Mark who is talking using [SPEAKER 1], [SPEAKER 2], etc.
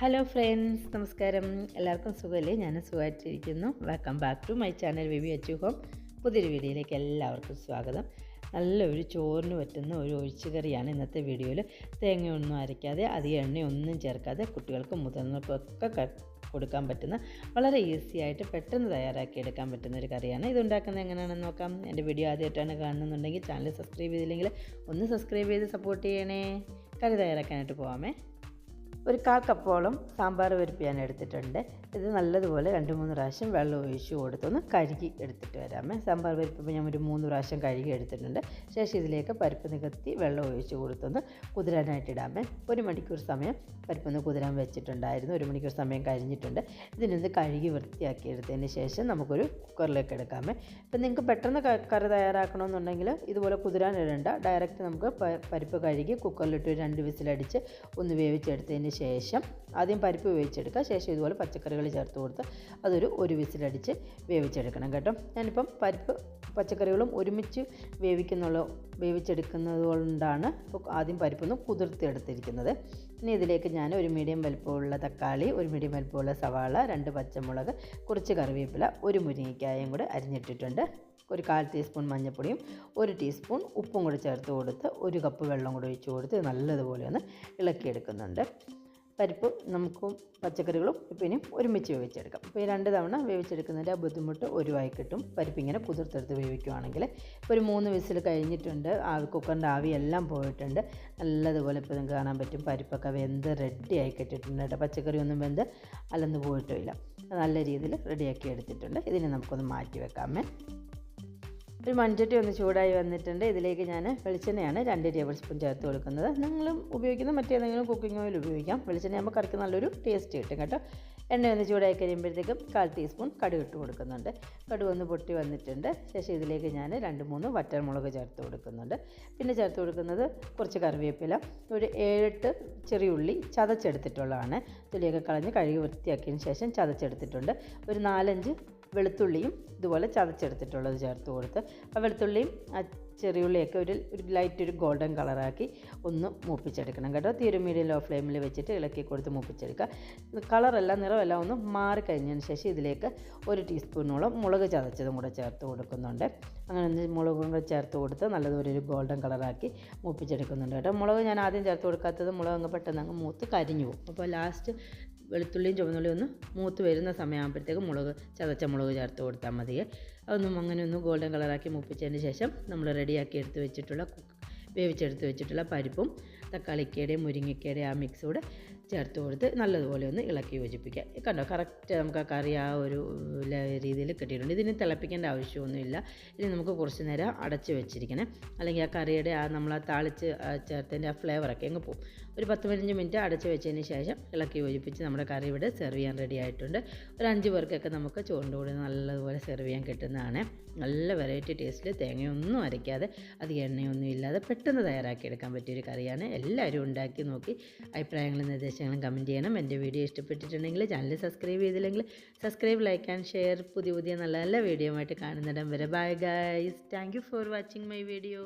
[SPEAKER 1] Hello friends നമസ്കാരം. എല്ലാവർക്കും സുഖമല്ലേ ഞാൻ സുഖമായിട്ടിരിക്കുന്നു. Welcome back to my channel Vivi Achu home പുതിയൊരു വീഡിയോയിലേക്ക് എല്ലാവർക്കും സ്വാഗതം. നല്ലൊരു ചോറിന് പറ്റുന്ന ഒരു ഒഴിച്ചുകറിയാണ് ഇന്നത്തെ വീഡിയോയിൽ തേങ്ങയൊന്നും അരയ്ക്കാതെ അധികം എണ്ണയൊന്നും ചേർക്കാതെ കുട്ടികൾക്കും മുതിർന്നവർക്കൊക്കെ കൊടുക്കാൻ പറ്റുന്ന വളരെ ഈസി ആയിട്ട് പെട്ടെന്ന് തയ്യാറാക്കി എടുക്കാൻ പറ്റുന്ന ഒരു കറിയാണ്. ഇത് ഉണ്ടാക്കുന്നത് എങ്ങനെയാണെന്ന് നോക്കാം. എന്റെ വീഡിയോ ആദ്യമായിട്ടാണ് കാണുന്നുണ്ടെങ്കിൽ ചാനൽ സബ്സ്ക്രൈബ് ചെയ്തില്ലെങ്കിൽ ഒന്ന് സബ്സ്ക്രൈബ് ചെയ്ത് സപ്പോർട്ട് ചെയ്യണേ. കറി തയ്യാറാക്കാനായിട്ട് പോവാമേ. ഒരു കാൽ കപ്പോളം സാമ്പാർ പരിപ്പ് ഞാൻ എടുത്തിട്ടുണ്ട്. ഇത് നല്ലതുപോലെ രണ്ട് മൂന്ന് പ്രാവശ്യം വെള്ളം ഒഴിച്ച് കൊടുത്തൊന്ന് കഴുകി എടുത്തിട്ട് വരാമേ. സാമ്പാർ പരിപ്പ് ഇപ്പോൾ ഞാൻ ഒരു മൂന്ന് പ്രാവശ്യം കഴുകി എടുത്തിട്ടുണ്ട്. ശേഷം ഇതിലേക്ക് പരിപ്പ് നികത്തി വെള്ളം ഒഴിച്ച് കൊടുത്തൊന്ന് കുതിരാനായിട്ട് ഇടാമേ. ഒരു മണിക്കൂർ സമയം പരിപ്പൊന്ന് കുതിരാൻ വെച്ചിട്ടുണ്ടായിരുന്നു. ഒരു മണിക്കൂർ സമയം കഴിഞ്ഞിട്ടുണ്ട്. ഇതിനൊന്ന് കഴുകി വൃത്തിയാക്കി എടുത്തതിന് ശേഷം നമുക്കൊരു കുക്കറിലേക്ക് എടുക്കാമേ. ഇപ്പം നിങ്ങൾക്ക് പെട്ടെന്ന് കറി തയ്യാറാക്കണമെന്നുണ്ടെങ്കിൽ ഇതുപോലെ കുതിരാൻ ഇടണ്ട ഡയറക്റ്റ് നമുക്ക് പരിപ്പ് കഴുകി കുക്കറിലിട്ട് രണ്ട് വിസിലടിച്ച് ഒന്ന് വേവിച്ചെടുത്തതിന് ശേഷം ആദ്യം പരിപ്പ് വേവിച്ചെടുക്കുക. ശേഷം ഇതുപോലെ പച്ചക്കറികൾ ചേർത്ത് കൊടുത്ത് അതൊരു ഒരു വിസിലടിച്ച് വേവിച്ചെടുക്കണം കേട്ടോ. ഞാനിപ്പം പരിപ്പ് പച്ചക്കറികളും ഒരുമിച്ച് വേവിക്കുന്നുള്ള വേവിച്ചെടുക്കുന്നത് കൊണ്ടാണ് ആദ്യം പരിപ്പൊന്ന് കുതിർത്തെടുത്തിരിക്കുന്നത്. ഇനി ഇതിലേക്ക് ഞാൻ ഒരു മീഡിയം വലുപ്പമുള്ള തക്കാളി ഒരു മീഡിയം വലുപ്പമുള്ള സവാള രണ്ട് പച്ചമുളക് കുറച്ച് കറിവേപ്പില ഒരു മുരിങ്ങയ്ക്കായും കൂടെ അരിഞ്ഞിട്ടിട്ടുണ്ട്. ഒരു കാൽ ടീസ്പൂൺ മഞ്ഞൾപ്പൊടിയും ഒരു ടീസ്പൂൺ ഉപ്പും കൂടി ചേർത്ത് കൊടുത്ത് ഒരു കപ്പ് വെള്ളം കൂടി ഒഴിച്ച് കൊടുത്ത് നല്ലതുപോലെ ഒന്ന് ഇളക്കിയെടുക്കുന്നുണ്ട്. പരിപ്പ് നമുക്കും പച്ചക്കറികളും പിന്നെ ഒരുമിച്ച് വേവിച്ചെടുക്കാം. അപ്പോൾ ഈ രണ്ട് തവണ വേവിച്ചെടുക്കുന്നതിന്റെ ആ ബുദ്ധിമുട്ട് ഒഴിവായി കിട്ടും. പരിപ്പ് ഇങ്ങനെ കുതിർത്തെടുത്ത് വേവിക്കുവാണെങ്കിൽ ഇപ്പോൾ ഒരു മൂന്ന് വിസിൽ കഴിഞ്ഞിട്ടുണ്ട്. ആവി കുക്കറിന്റെ ആവി എല്ലാം പോയിട്ടുണ്ട്. നല്ലതുപോലെ ഇപ്പോൾ നിങ്ങൾക്ക് കാണാൻ പറ്റും. പരിപ്പൊക്കെ വെന്ത് റെഡി ആയി കിട്ടിയിട്ടുണ്ട് കേട്ടോ. പച്ചക്കറി ഒന്നും വെന്ത് അലന്ന് പോയിട്ടില്ല. നല്ല രീതിയിൽ റെഡിയാക്കി എടുത്തിട്ടുണ്ട്. ഇതിനെ നമുക്കൊന്ന് മാറ്റി വെക്കാമേ. ഒരു മൺചട്ടി ഒന്ന് ചൂടായി വന്നിട്ടുണ്ട്. ഇതിലേക്ക് ഞാൻ വെളിച്ചെണ്ണയാണ് രണ്ട് ടേബിൾ സ്പൂൺ ചേർത്ത് കൊടുക്കുന്നത്. നിങ്ങളും ഉപയോഗിക്കുന്ന മറ്റേതെങ്കിലും കുക്കിംഗ് ഓയിൽ ഉപയോഗിക്കാം. വെളിച്ചെണ്ണ ആകുമ്പോൾ കറിക്ക് നല്ലൊരു ടേസ്റ്റ് കിട്ടും കേട്ടോ. എണ്ണ ഒന്ന് ചൂടായി കഴിയുമ്പോഴത്തേക്കും കാൽ ടീസ്പൂൺ കടുക് ഇട്ട് കൊടുക്കുന്നുണ്ട്. കടുക് ഒന്ന് പൊട്ടി വന്നിട്ടുണ്ട്. ശേഷം ഇതിലേക്ക് ഞാൻ രണ്ട് മൂന്ന് വറ്റൽമുളക് ചേർത്ത് കൊടുക്കുന്നുണ്ട്. പിന്നെ ചേർത്ത് കൊടുക്കുന്നത് കുറച്ച് കറിവേപ്പില ഒരു ഏഴെട്ട് ചെറിയുള്ളി ചതച്ചെടുത്തിട്ടുള്ളതാണ്. തൊലിയൊക്കെ കളഞ്ഞ് കഴുകി വൃത്തിയാക്കിയതിന് ശേഷം ചതച്ചെടുത്തിട്ടുണ്ട്. ഒരു നാലഞ്ച് വെളുത്തുള്ളിയും ഇതുപോലെ ചതച്ചെടുത്തിട്ടുള്ളത് ചേർത്ത് കൊടുത്ത് ആ വെളുത്തുള്ളിയും ആ ചെറിയുള്ളിയൊക്കെ ഒരു ഒരു ലൈറ്റ് ഒരു ഗോൾഡൻ കളറാക്കി ഒന്ന് മൂപ്പിച്ചെടുക്കണം കേട്ടോ. തീരെ മീഡിയം ലോ ഫ്ലെയിമിൽ വെച്ചിട്ട് ഇളക്കി കൊടുത്ത് മൂപ്പിച്ചെടുക്കുക. കളറെല്ലാം നിറമെല്ലാം ഒന്ന് മാറിക്കഴിഞ്ഞതിന് ശേഷം ഇതിലേക്ക് ഒരു ടീസ്പൂണോളം മുളക് ചതച്ചതും കൂടെ ചേർത്ത് കൊടുക്കുന്നുണ്ട്. അങ്ങനെ മുളകും കൂടെ ചേർത്ത് കൊടുത്ത് നല്ലതുപോലെ ഒരു ഗോൾഡൻ കളറാക്കി മൂപ്പിച്ചെടുക്കുന്നുണ്ട് കേട്ടോ. മുളക് ഞാൻ ആദ്യം ചേർത്ത് കൊടുക്കാത്തത് മുളക് അങ്ങ് പെട്ടെന്ന് അങ്ങ് മൂത്ത് കരിഞ്ഞു പോകും. അപ്പോൾ ലാസ്റ്റ് വെളുത്തുള്ളിയും ചുവന്നുള്ളിയും ഒന്ന് മൂത്ത് വരുന്ന സമയമാകുമ്പോഴത്തേക്കും മുളക് ചതച്ച മുളക് ചേർത്ത് കൊടുത്താൽ മതി. അതൊന്നും അങ്ങനെ ഒന്ന് ഗോൾഡൻ കളറാക്കി മൂപ്പിച്ചതിന് ശേഷം നമ്മൾ റെഡിയാക്കി എടുത്ത് വെച്ചിട്ടുള്ള വേവിച്ചെടുത്ത് വെച്ചിട്ടുള്ള പരിപ്പും തക്കാളിക്കയുടെയും മുരിങ്ങയ്ക്കയുടെയും ആ മിക്സ് കൂടെ ചേർത്ത് കൊടുത്ത് നല്ലതുപോലെ ഒന്ന് ഇളക്കി യോജിപ്പിക്കുക കണ്ടോ? കറക്റ്റ് നമുക്ക് ആ കറി ആ ഒരു രീതിയിൽ കിട്ടിയിട്ടുണ്ട്. ഇതിന് തിളപ്പിക്കേണ്ട ആവശ്യമൊന്നുമില്ല. ഇനി നമുക്ക് കുറച്ച് നേരം അടച്ച് വെച്ചിരിക്കണേ. അല്ലെങ്കിൽ ആ കറിയുടെ ആ നമ്മൾ ആ താളിച്ച് ചേർത്തതിന്റെ ആ ഫ്ലേവറൊക്കെ അങ്ങ് പോകും ഒരു പത്ത് പതിനഞ്ച് മിനിറ്റ് അടച്ച് വെച്ചതിന് ശേഷം ഇളക്കി യോജിപ്പിച്ച് നമ്മുടെ കറി ഇവിടെ സെർവ് ചെയ്യാൻ റെഡി ആയിട്ടുണ്ട്. ഒരു അഞ്ച് പേർക്കൊക്കെ നമുക്ക് ചോറിന്റെ കൂടെ നല്ലതുപോലെ സെർവ് ചെയ്യാൻ കിട്ടുന്നതാണ്. നല്ല വെറൈറ്റി ടേസ്റ്റിൽ തേങ്ങയൊന്നും അരയ്ക്കാതെ അധികം എണ്ണയൊന്നും ഇല്ലാതെ പെട്ടെന്ന് തയ്യാറാക്കിയെടുക്കാൻ പറ്റിയൊരു കറിയാണ് എല്ലാവരും ഉണ്ടാക്കി നോക്കി അഭിപ്രായങ്ങളും നിർദ്ദേശങ്ങളും കമന്റ് ചെയ്യണം. എന്റെ വീഡിയോ ഇഷ്ടപ്പെട്ടിട്ടുണ്ടെങ്കിൽ ചാനൽ സബ്സ്ക്രൈബ് ചെയ്തില്ലെങ്കിൽ സബ്സ്ക്രൈബ് ലൈക്ക് ആൻഡ് ഷെയർ പുതിയ പുതിയ നല്ല നല്ല വീഡിയോ ആയിട്ട് കാണുന്നിടം വരെ. Bye guys thank for watching my video